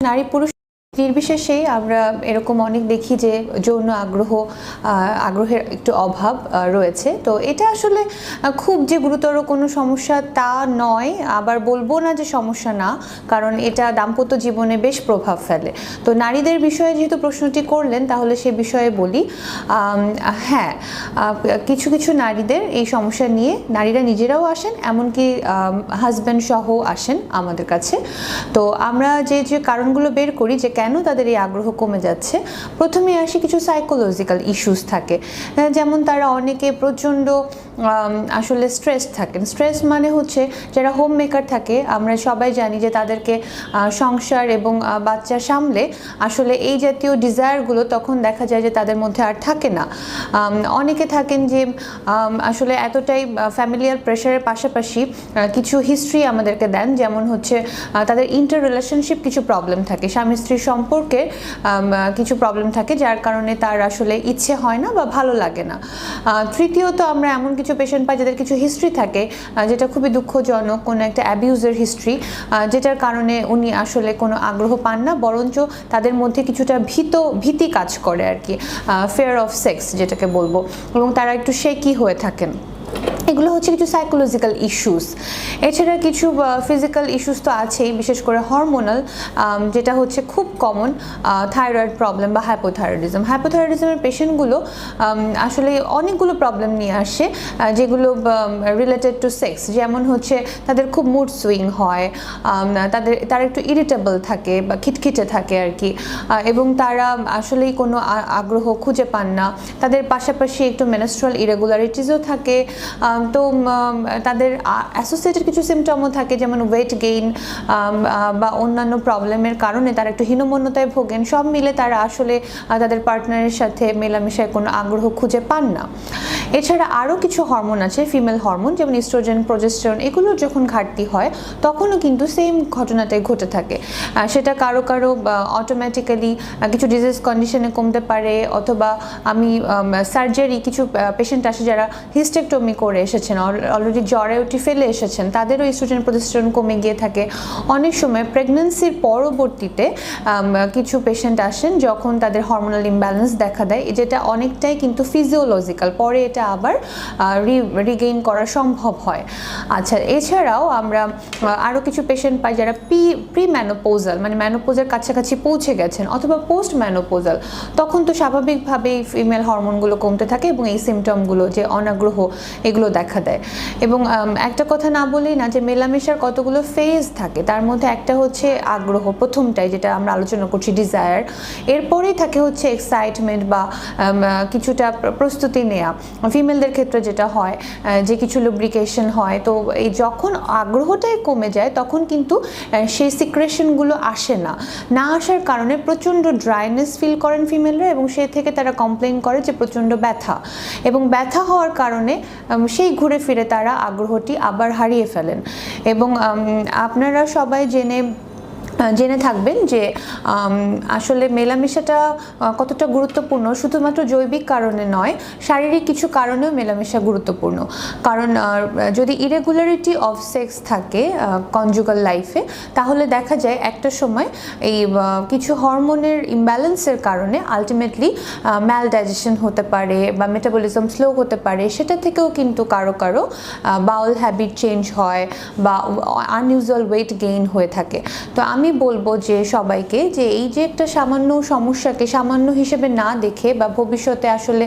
নারী পুরুষ নির্বিশেষেই আমরা এরকম অনেক দেখি যে যৌন আগ্রহ আগ্রহের একটু অভাব রয়েছে। তো এটা আসলে খুব যে গুরুতর কোনো সমস্যা তা নয়। আবার বলব না যে সমস্যা না, কারণ এটা দাম্পত্য জীবনে বেশ প্রভাব ফেলে। তো নারীদের বিষয়ে যেহেতু প্রশ্নটি করলেন, তাহলে সে বিষয়ে বলি। হ্যাঁ কিছু কিছু নারীদের এই সমস্যা নিয়ে নারীরা নিজেরাও আসেন, এমনকি হাজব্যান্ড সহ আসেন আমাদের কাছে। তো আমরা যে যে কারণগুলো বের করি, যে কেন তাদের এই আগ্রহ কমে যাচ্ছে? প্রথমে আসি কিছু সাইকোলজিক্যাল ইস্যুস থাকে। যেমন তারা অনেকে প্রচণ্ড আসলে স্ট্রেস থাকেন। স্ট্রেস মানে হচ্ছে যারা হোম মেকার থাকে, আমরা সবাই জানি যে তাদেরকে সংসার এবং বাচ্চা সামলে আসলে এই জাতীয় ডিজায়ারগুলো তখন দেখা যায় যে তাদের মধ্যে আর থাকে না। অনেকে থাকেন যে আসলে এতটাই ফ্যামিলিয়ার প্রেশারের পাশাপাশি কিছু হিস্ট্রি আমাদেরকে দেন। যেমন হচ্ছে তাদের ইন্টার রিলেশনশিপ কিছু প্রবলেম থাকে। স্বামী স্ত্রীর সম্পর্কে কিছু প্রবলেম থাকে যার কারণে তার আসলে ইচ্ছে হয় না বা ভালো লাগে না। তৃতীয়ত আমরা এমন কিছু পেশেন্ট পাই যাদের কিছু হিস্ট্রি থাকে যেটা খুবই দুঃখজনক, কোনো একটা অ্যাবিউজের হিস্ট্রি যেটার কারণে উনি আসলে কোনো আগ্রহ পান না, বরঞ্চ তাদের মধ্যে কিছুটা ভীত, ভীতি কাজ করে আর কি ফেয়ার অফ সেক্স যেটাকে বলব। এবং তারা একটু শেকি হয়ে থাকেন। এগুলো হচ্ছে কিছু সাইকোলজিক্যাল ইস্যুস এছাড়া কিছু ফিজিক্যাল ইস্যুস তো আছেই, বিশেষ করে হরমোনাল যেটা হচ্ছে খুব কমন থাইরয়েড প্রবলেম বা হাইপোথাইরয়েডিজম হাইপোথাইরয়েডিজমের পেশেন্টগুলো আসলে অনেকগুলো প্রবলেম নিয়ে আসে যেগুলো রিলেটেড টু সেক্স যেমন হচ্ছে তাদের খুব মুড সুইং হয় তাদের, তারা একটু ইরিটেবল থাকে বা খিটখিটে থাকে আর কি এবং তারা আসলেই কোনো আগ্রহ খুঁজে পান না। তাদের পাশাপাশি একটু মেনস্ট্রাল ইরেগুলারিটিসও থাকে তো তাদের অ্যাসোসিয়েটেড কিছু সিমটমও থাকে, যেমন ওয়েট গেইন বা অন্যান্য প্রবলেমের কারণে তারা একটু হীনমন্যতায় ভোগেন। সব মিলে তারা আসলে তাদের পার্টনারের সাথে মেলামেশায় কোনো আগ্রহ খুঁজে পান না। এছাড়া আরও কিছু হরমোন আছে ফিমেল হরমোন যেমন ইস্ট্রোজেন প্রজেস্টেরন এগুলোর যখন ঘাটতি হয়, তখনও কিন্তু সেম ঘটনাটাই ঘটে থাকে। সেটা কারও কারও অটোমেটিক্যালি কিছু ডিজিজ কন্ডিশনে কমতে পারে, অথবা আমি সার্জারি কিছু পেশেন্ট আসে যারা হিস্টেকটমি করে এসেছেন অলরেডি উঠে ফেলে এসেছেন, তাদেরও ইস্ট্রোজেন প্রজেস্টেরন কমে গিয়ে থাকে। অনেক সময় প্রেগন্যান্সির পরবর্তীতে কিছু পেশেন্ট আসেন যখন তাদের হরমোনাল ইমব্যালেন্স দেখা দেয়, যেটা অনেকটাই কিন্তু ফিজিওলজিক্যাল পরে এটা আবার রিগেইন করা সম্ভব হয়। আচ্ছা এছাড়াও আমরা আরও কিছু পেশেন্ট পাই যারা প্রি প্রি ম্যানোপোজাল মানে ম্যানোপোজার কাছাকাছি পৌঁছে গেছেন, অথবা পোস্ট ম্যানোপোজাল তখন তো স্বাভাবিকভাবেই ফিমেল হরমোনগুলো কমতে থাকে এবং এই সিমটমগুলো যে অনাগ্রহ, এগুলো দেখা দেয়। এবং একটা কথা না বলেই না যে মেলামেশার কতগুলো ফেজ থাকে, তার মধ্যে একটা হচ্ছে আগ্রহ, প্রথমটাই যেটা আমরা আলোচনা করছি ডিজায়ার এরপরেই থাকে হচ্ছে এক্সাইটমেন্ট বা কিছুটা প্রস্তুতি নেওয়া ফিমেলদের ক্ষেত্রে যেটা হয় যে কিছু লুব্রিকেশন হয়, তো এই যখন আগ্রহটাই কমে যায়, তখন কিন্তু সেই সিক্রেশনগুলো আসে না। না আসার কারণে প্রচণ্ড ড্রাইনেস ফিল করেন ফিমেলরা এবং সে থেকে তারা কমপ্লেন করে যে প্রচণ্ড ব্যথা। এবং ব্যথা হওয়ার কারণে সেই ঘুরে ফিরে তারা আগ্রহটি আবার হারিয়ে ফেলেন। এবং আপনারা সবাই জেনে জেনে থাকবেন যে আসলে মেলামেশাটা কতটা গুরুত্বপূর্ণ। শুধুমাত্র জৈবিক কারণে নয়, শারীরিক কিছু কারণেও মেলামেশা গুরুত্বপূর্ণ। কারণ যদি ইরেগুলারিটি অফ সেক্স থাকে কনজুগাল লাইফে তাহলে দেখা যায় একটা সময় এই কিছু হরমোনের ইমব্যালেন্সের কারণে আলটিমেটলি ম্যাল ডাইজেশন হতে পারে বা মেটাবলিজম স্লো হতে পারে, সেটা থেকেও কিন্তু কারও কারও বাউল হ্যাবিট চেঞ্জ হয় বা আনইউজুয়াল ওয়েট গেইন হয়ে থাকে। তো আমি বলব যে সবাইকে যে এই যে একটা সামান্য সমস্যাকে সামান্য হিসেবে না দেখে বা ভবিষ্যতে আসলে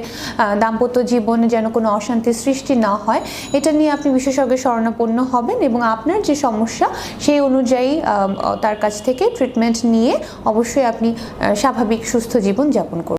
দাম্পত্য জীবনে যেন কোনো অশান্তির সৃষ্টি না হয়, এটা নিয়ে আপনি বিশেষজ্ঞ শরণাপন্ন হবেন এবং আপনার যে সমস্যা, সেই অনুযায়ী তার কাছ থেকে ট্রিটমেন্ট নিয়ে অবশ্যই আপনি স্বাভাবিক সুস্থ জীবন যাপন করবেন